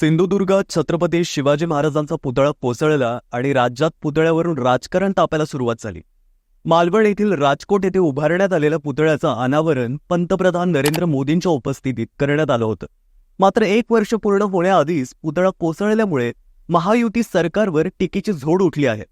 सिंधुदुर्गात छत्रपती शिवाजी महाराजांचा पुतळा कोसळला आणि राज्यात पुतळ्यावरून राजकारण तापायला सुरुवात झाली. मालवण येथील राजकोट येथे उभारण्यात आलेल्या पुतळ्याचं अनावरण पंतप्रधान नरेंद्र मोदींच्या उपस्थितीत करण्यात आलं होतं. मात्र एक वर्ष पूर्ण होण्याआधीच पुतळा कोसळल्यामुळे महायुती सरकारवर टीकेची झोड उठली आहे.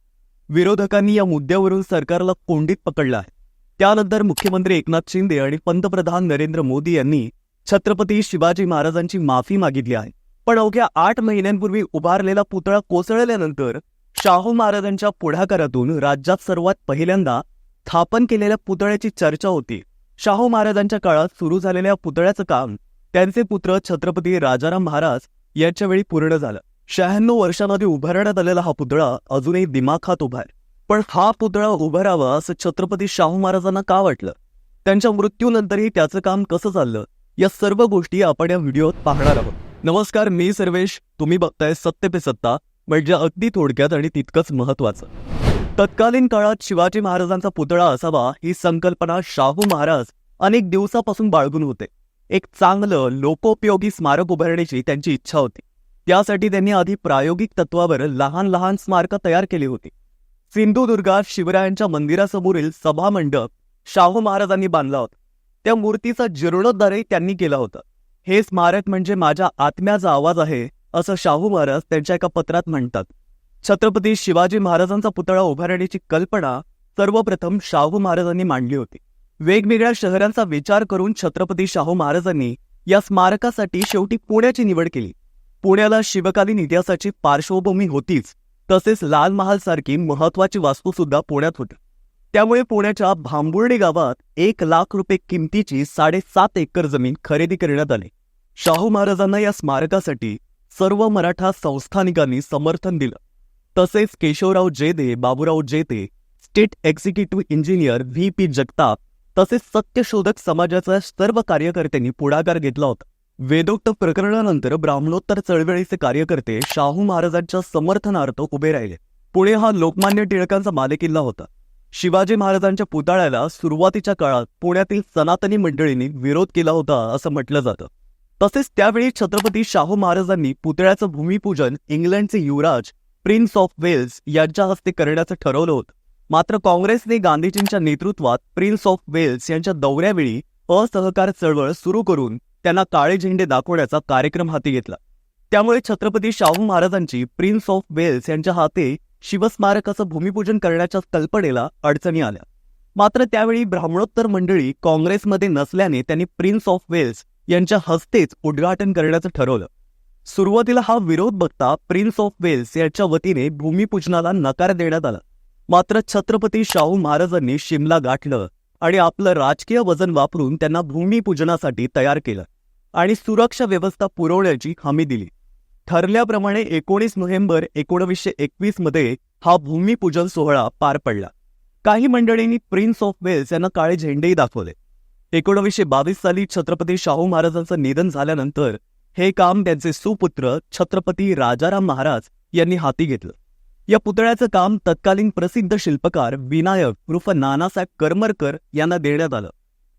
विरोधकांनी या मुद्द्यावरून सरकारला कोंडीत पकडलं आहे. त्यानंतर मुख्यमंत्री एकनाथ शिंदे आणि पंतप्रधान नरेंद्र मोदी यांनी छत्रपती शिवाजी महाराजांची माफी मागितली आहे. पण अवघ्या आठ महिन्यांपूर्वी उभारलेला पुतळा कोसळल्यानंतर शाहू महाराजांच्या पुढाकारातून राज्यात सर्वात पहिल्यांदा स्थापन केलेल्या पुतळ्याची चर्चा होती. शाहू महाराजांच्या काळात सुरू झालेल्या पुतळ्याचं काम त्यांचे पुत्र छत्रपती राजाराम महाराज यांच्या वेळी पूर्ण झालं. शहाण्णव वर्षांमध्ये उभारण्यात आलेला हा पुतळा अजूनही दिमाखात उभा आहे. पण हा पुतळा उभारावा असं छत्रपती शाहू महाराजांना का वाटलं? त्यांच्या मृत्यूनंतरही त्याचं काम कसं चाललं? या सर्व गोष्टी आपण या व्हिडिओत पाहणार आहोत. नमस्कार मी सर्वेश. तुम्ही बघताय सत्य पे सत्ता म्हणजे अगदी थोडक्यात आणि तितकंच महत्वाचं तत्कालीन काळात शिवाजी महाराजांचा पुतळा असावा ही संकल्पना शाहू महाराज अनेक दिवसापासून बाळगून होते. एक चांगलं लोकोपयोगी स्मारक उभारण्याची त्यांची इच्छा होती. त्यासाठी त्यांनी आधी प्रायोगिक तत्वावर लहान लहान स्मारकं तयार केली होती. सिंधुदुर्गात शिवरायांच्या मंदिरासमोरील सभामंडप शाहू महाराजांनी बांधला होता. त्या मूर्तीचा जीर्णोद्धारही त्यांनी केला होता. हे स्मारक म्हणजे माझ्या आत्म्याचा आवाज आहे असं शाहू महाराज त्यांच्या एका पत्रात म्हणतात. छत्रपती शिवाजी महाराजांचा पुतळा उभारण्याची कल्पना सर्वप्रथम शाहू महाराजांनी मांडली होती. वेगवेगळ्या शहरांचा विचार करून छत्रपती शाहू महाराजांनी या स्मारकासाठी शेवटी पुण्याची निवड केली. पुण्याला शिवकालीन इतिहासाची पार्श्वभूमी होतीच तसेच लाल महाल सारखी महत्वाची वास्तू सुद्धा पुण्यात होती. त्यामुळे पुण्याच्या भांबुर्डे गावात एक लाख रुपये किमतीची साडेसात एकर जमीन खरेदी करण्यात आली. शाहू महाराजांना या स्मारकासाठी सर्व मराठा संस्थानिकांनी समर्थन दिलं. तसेच Keshavrao Jedhe Baburao Jete state executive engineer V P Jagtap तसेच सत्यशोधक समाजाच्या सर्व कार्यकर्त्यांनी पुढाकार घेतला होता. वेदोक्त प्रकरणानंतर ब्राह्मणोत्तर चळवळीचे कार्यकर्ते शाहू महाराजांच्या समर्थनार्थ उभे राहिले. पुणे हा लोकमान्य टिळकांचा मालेकिल्ला होता. शिवाजी महाराजांच्या पुतळ्याला सुरुवातीच्या काळात पुण्यातील सनातनी मंडळींनी विरोध केला होता असं म्हटलं जातं. तसेच त्यावेळी छत्रपती शाहू महाराजांनी पुतळ्याचं भूमिपूजन इंग्लंडचे युवराज प्रिन्स ऑफ वेल्स यांच्या हस्ते करण्याचं ठरवलं होतं. मात्र काँग्रेसने गांधीजींच्या नेतृत्वात प्रिन्स ऑफ वेल्स यांच्या दौऱ्यावेळी असहकार चळवळ सुरू करून त्यांना काळे झेंडे दाखवण्याचा कार्यक्रम हाती घेतला. त्यामुळे छत्रपती शाहू महाराजांची प्रिन्स ऑफ वेल्स यांच्या हाते शिवस्मारकाचं भूमिपूजन करण्याच्या कल्पनेला अडचणी आल्या. मात्र त्यावेळी ब्राह्मणोत्तर मंडळी काँग्रेसमध्ये नसल्याने त्यांनी प्रिन्स ऑफ वेल्स यांच्या हस्तेच उद्घाटन करण्याचं ठरवलं. सुरुवातीला हा विरोध बघता प्रिन्स ऑफ वेल्स यांच्या वतीने भूमिपूजनाला नकार देण्यात आला. मात्र छत्रपती शाहू महाराजांनी शिमला गाठलं आणि आपलं राजकीय वजन वापरून त्यांना भूमिपूजनासाठी तयार केलं आणि सुरक्षा व्यवस्था पुरवण्याची हमी दिली. ठरल्याप्रमाणे एकोणीस नोव्हेंबर एकोणवीसशे एकवीसमध्ये हा भूमिपूजन सोहळा पार पडला. काही मंडळींनी प्रिन्स ऑफ वेल्स यांना काळे झेंडेही दाखवले. एकोणवीसशे बावीस साली छत्रपती शाहू महाराजांचं निधन झाल्यानंतर हे काम त्यांचे सुपुत्र छत्रपती राजाराम महाराज यांनी हाती घेतलं. या पुतळ्याचं काम तत्कालीन प्रसिद्ध शिल्पकार विनायक उर्फ नानासाहेब करमरकर यांना देण्यात आलं.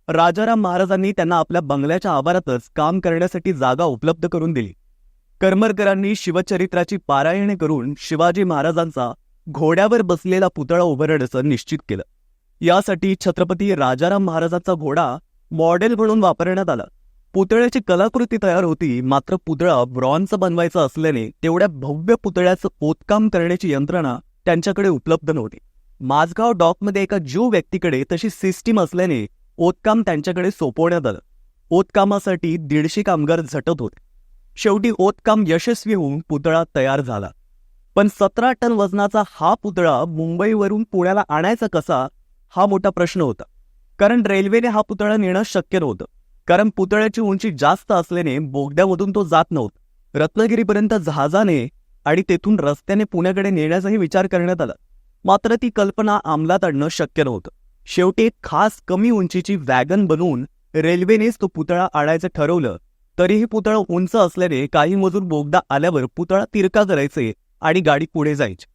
राजाराम महाराजांनी त्यांना आपल्या बंगल्याच्या आवारातच काम करण्यासाठी जागा उपलब्ध करून दिली. करमरकरांनी शिवचरित्राची पारायणे करून शिवाजी महाराजांचा घोड्यावर बसलेला पुतळा उभारण्याचं निश्चित केलं. यासाठी छत्रपती राजाराम महाराजांचा घोडा मॉडेल म्हणून वापरण्यात आला. पुतळ्याची कलाकृती तयार होती मात्र पुतळा ब्रॉन्झ बनवायचा असल्याने तेवढ्या भव्य पुतळ्याचं पोतकाम करण्याची यंत्रणा त्यांच्याकडे उपलब्ध नव्हती. माझगाव डॉकमध्ये एका ज्यू व्यक्तीकडे तशी सिस्टीम असल्याने ओतकाम त्यांच्याकडे सोपवण्यात आलं. ओतकामासाठी दीडशे कामगार झटत होते. शेवटी ओतकाम यशस्वी होऊन पुतळा तयार झाला. पण सतरा टन वजनाचा हा पुतळा मुंबईवरून पुण्याला आणायचा कसा हा मोठा प्रश्न होता. कारण रेल्वेने हा पुतळा नेणं शक्य नव्हतं. कारण पुतळ्याची उंची जास्त असल्याने बोगद्यामधून तो जात नव्हता. रत्नागिरीपर्यंत जहाजाने आणि तेथून रस्त्याने पुण्याकडे नेण्याचाही विचार करण्यात आला. मात्र ती कल्पना अंमलात आणणं शक्य नव्हतं. शेवटी एक खास कमी उंचीची वॅगन बनवून रेल्वेनेच तो पुतळा आणायचं ठरवलं तरीही पुतळा उंच असल्याने काही मजूर बोगदा आल्यावर पुतळा तिरका करायचे आणि गाडी पुढे जायची.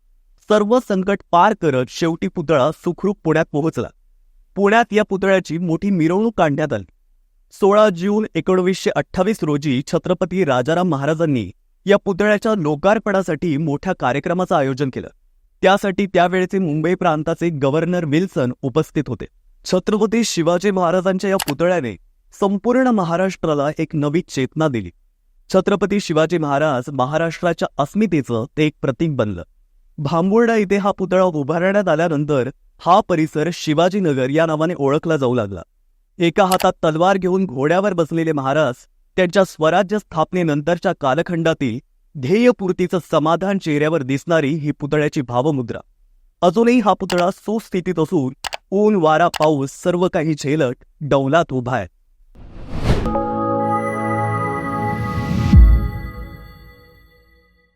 सर्व संकट पार करत शेवटी पुतळा सुखरूप पुण्यात पोहोचला. पुण्यात या पुतळ्याची मोठी मिरवणूक काढण्यात आली. सोळा जून एकोणवीसशे अठ्ठावीस रोजी छत्रपती राजाराम महाराजांनी या पुतळ्याच्या लोकार्पणासाठी मोठ्या कार्यक्रमाचं आयोजन केलं. त्यासाठी त्यावेळेचे मुंबई प्रांताचे गव्हर्नर विल्सन उपस्थित होते. छत्रपती शिवाजी महाराजांच्या या पुतळ्याने संपूर्ण महाराष्ट्राला एक नवी चेतना दिली. छत्रपती शिवाजी महाराज महाराष्ट्राच्या अस्मितेचं ते एक प्रतीक बनलं. भांबुर्डा इथे हा पुतळा उभारण्यात आल्यानंतर हा परिसर शिवाजीनगर या नावाने ओळखला जाऊ लागला. एका हातात तलवार घेऊन घोड्यावर बसलेले महाराज त्यांच्या स्वराज्य स्थापनेनंतरच्या कालखंडातील ध्येयपूर्तीचं समाधान चेहऱ्यावर दिसणारी ही पुतळ्याची भावमुद्रा. अजूनही हा पुतळा सुस्थितीत असून ऊन वारा पाऊस सर्व काही झेलट डौलात उभा आहे.